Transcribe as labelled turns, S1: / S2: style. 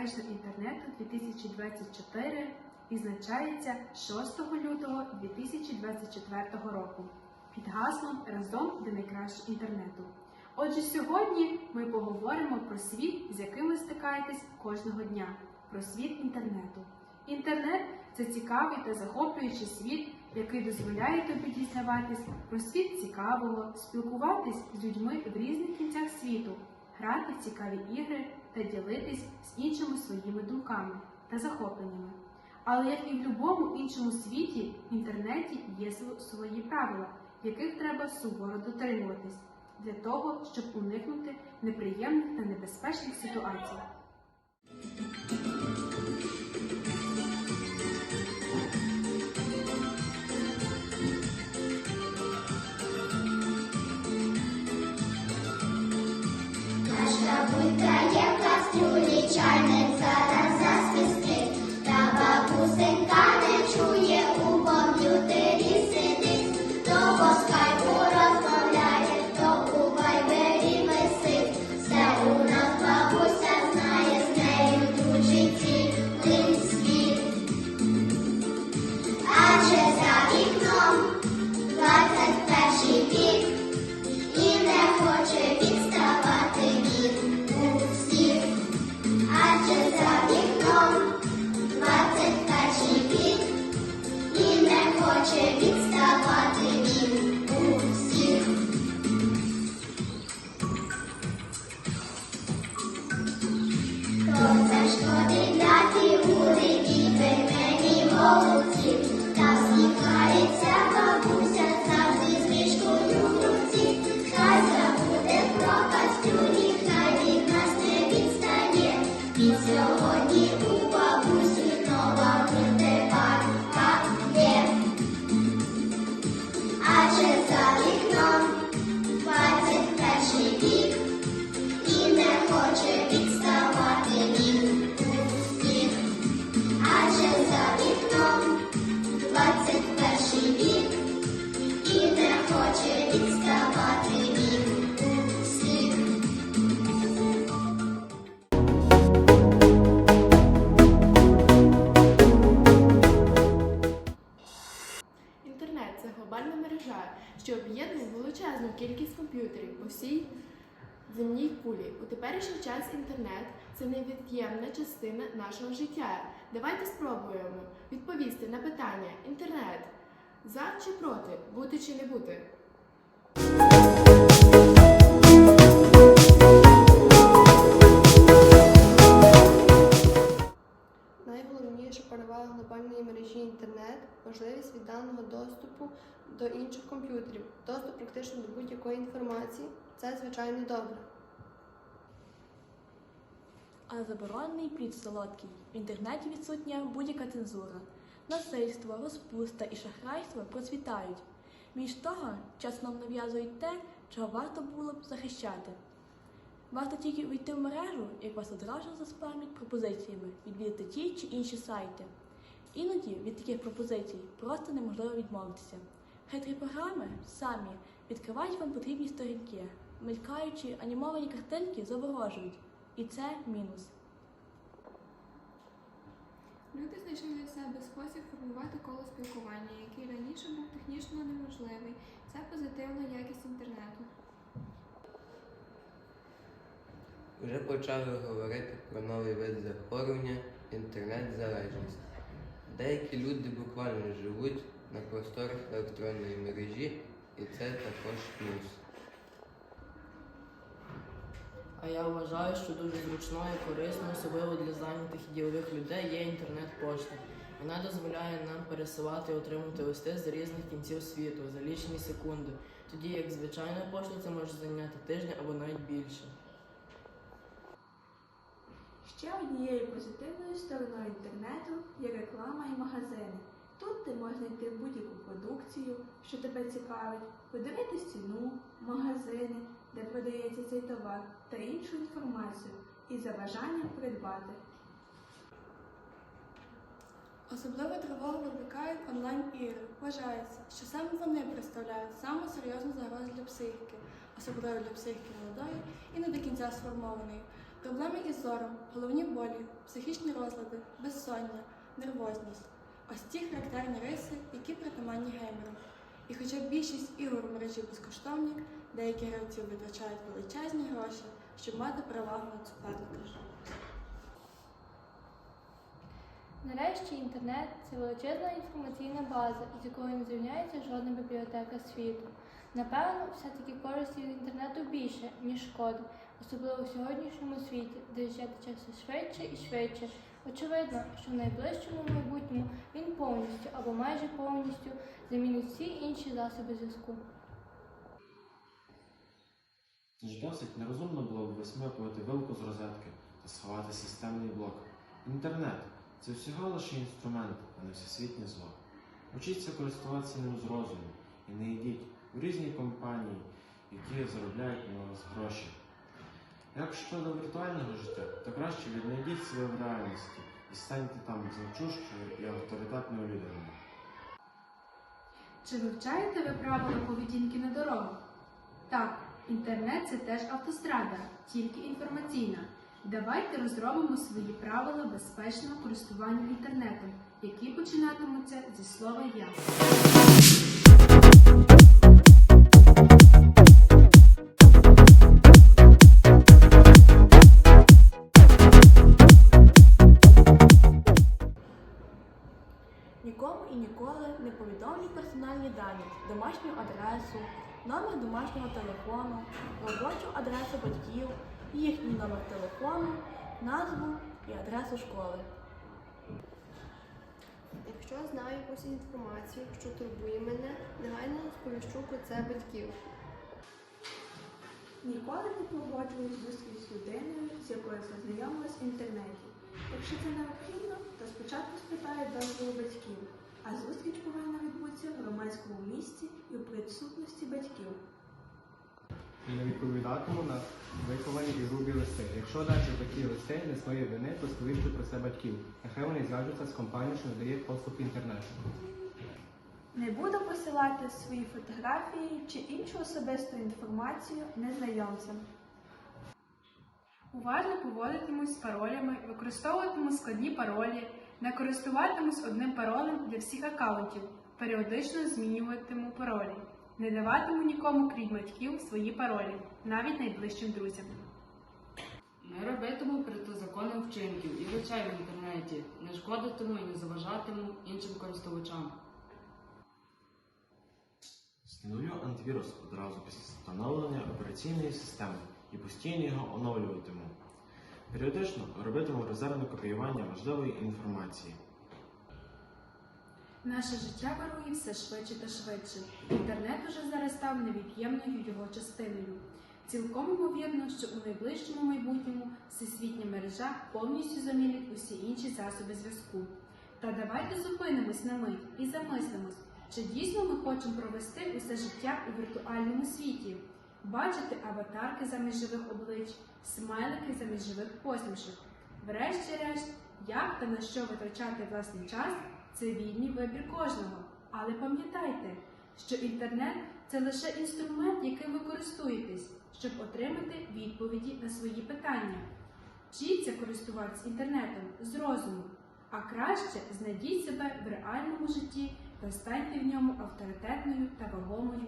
S1: небезпечного інтернету 2024 відзначається 6 лютого 2024 року під гаслом Разом до найкращого інтернету. Отже, сьогодні ми поговоримо про світ, з яким ви стикаєтесь кожного дня, про світ інтернету. Інтернет це цікавий та захоплюючий світ, який дозволяє тобі дізнаватись про світ цікавого, спілкуватись з людьми в різних кінцях світу, грати в цікаві ігри та ділитись з іншими своїми думками та захопленнями. Але як і в будь-якому іншому світі, в інтернеті є свої правила, яких треба суворо дотримуватись для того, щоб уникнути неприємних та небезпечних ситуацій.
S2: Oh. Величезну кількість комп'ютерів по всій земній кулі. У теперішній час інтернет це невід'ємна частина нашого життя. Давайте спробуємо відповісти на питання: інтернет за чи проти, бути чи не бути.
S3: Найголовніша перевага глобальної мережі інтернет можливість відданого доступу до інших комп'ютерів, доступ практично до будь-якої інформації. Це звичайно добре.
S4: А заборонений плід солодкий. В інтернеті відсутня будь-яка цензура. Насильство, розпуста і шахрайство процвітають. Між того, часом нам нав'язують те, чого варто було б захищати. Варто тільки увійти в мережу, як вас одразу заспамлять пропозиціями відвідати ті чи інші сайти. Іноді від таких пропозицій просто неможливо відмовитися. Хитрі програми самі відкривають вам потрібні сторінки, мелькаючі анімовані картинки заворожують. І це мінус.
S5: Люди знайшли для себе спосіб формувати коло спілкування, який раніше був технічно неможливий. Це позитивна якість інтернету.
S6: Вже почали говорити про новий вид захворювання інтернет-залежність. Деякі люди буквально живуть на просторах електронної мережі, і це також плюс.
S7: А я вважаю, що дуже зручною і корисною, особливо для зайнятих і ділових людей, є інтернет-пошта. Вона дозволяє нам пересилати і отримувати листи з різних кінців світу за лічені секунди, тоді як звичайна пошта це може зайняти тиждень або навіть більше.
S8: Ще однією позитивною стороною інтернету є реклама і магазини. Тут ти можеш знайти будь-яку продукцію, що тебе цікавить, подивитись ціну, магазини, де продається цей товар та іншу інформацію і за бажанням придбати.
S9: Особливо тривогу викликають онлайн-ігри. Вважається, що саме вони представляють саму серйозну загрозу для психіки, особливо для психіки молодої і не до кінця сформованої. Проблеми із зором, головні болі, психічні розлади, безсоння, нервозність. Ось ці характерні риси, які притаманні геймерам. І хоча більшість ігор в мережі безкоштовні, деякі гравці витрачають величезні гроші, щоб мати перевагу над суперником.
S10: Нарешті інтернет це величезна інформаційна база, з якою не зрівняється жодна бібліотека світу. Напевно, все-таки користі інтернету більше, ніж шкоди, особливо в сьогоднішньому світі, де життя тече швидше і швидше. Очевидно, що в найближчому майбутньому він повністю або майже повністю замінить всі інші засоби зв'язку.
S11: Тож досить нерозумно було б висмикувати вилку з розетки та сховати системний блок. Інтернет це всього лише інструмент, а не всесвітнє зло. Учіться користуватися ним з розуму і не йдіть в різні компанії, які заробляють на вас гроші. Як щодо віртуального життя, то краще віднайдіть себе в реальності і станьте там значущою і авторитетною людиною.
S1: Чи вивчаєте ви правила поведінки на дорогах? Так, інтернет це теж автострада, тільки інформаційна. Давайте розробимо свої правила безпечного користування інтернетом, які починатимуться зі слова Я.
S4: персональні дані, домашню адресу, номер домашнього телефону, робочу адресу батьків, їхній номер телефону, назву і адресу школи.
S3: Якщо знаю якусь інформацію, що турбує мене, негайно сповіщу про це батьків.
S8: Ніколи не погоджуюсь зустріч з людиною, з якою познайомилась в інтернеті. Якщо це необхідно, то спочатку спитаю дозволу батьків, а зустріч повинна відбутися в громадському місці і в присутності батьків.
S12: не відповідатиму на виховані і грубі листи. Якщо дати такі листи не своєї вини, то сповіщу про це батьків. Нехай вони зв'яжуться з компанією, що надає доступ інтернету.
S8: Не буду посилати свої фотографії чи іншу особисту інформацію незнайомцям.
S1: Уважно поводитимусь з паролями, використовуватиму складні паролі, не користуватимусь одним паролем для всіх аккаунтів, періодично змінюватиму паролі, не даватиму нікому, крім батьків, свої паролі, навіть найближчим друзям.
S13: Не робитиму протизаконних вчинків і речей в інтернеті, не шкодитиму і не заважатиму іншим користувачам.
S11: Встановлю антивірус одразу після встановлення операційної системи і постійно його оновлюватиму. Періодично робитиму резервне копіювання важливої інформації.
S1: Наше життя вирує все швидше та швидше. Інтернет уже зараз став невід'ємною його частиною. Цілком ймовірно, що у найближчому майбутньому всесвітня мережа повністю замінить усі інші засоби зв'язку. Та давайте зупинимось на мить і замислимось, чи дійсно ми хочемо провести усе життя у віртуальному світі, бачити аватарки замість живих облич, смайлики замість живих посмішок. Врешті-решт, як та на що витрачати власний час це вільний вибір кожного. Але пам'ятайте, що інтернет це лише інструмент, яким ви користуєтесь, щоб отримати відповіді на свої питання. Вчіться користуватися інтернетом з розуму, а краще знайдіть себе в реальному житті та станьте в ньому авторитетною та вагомою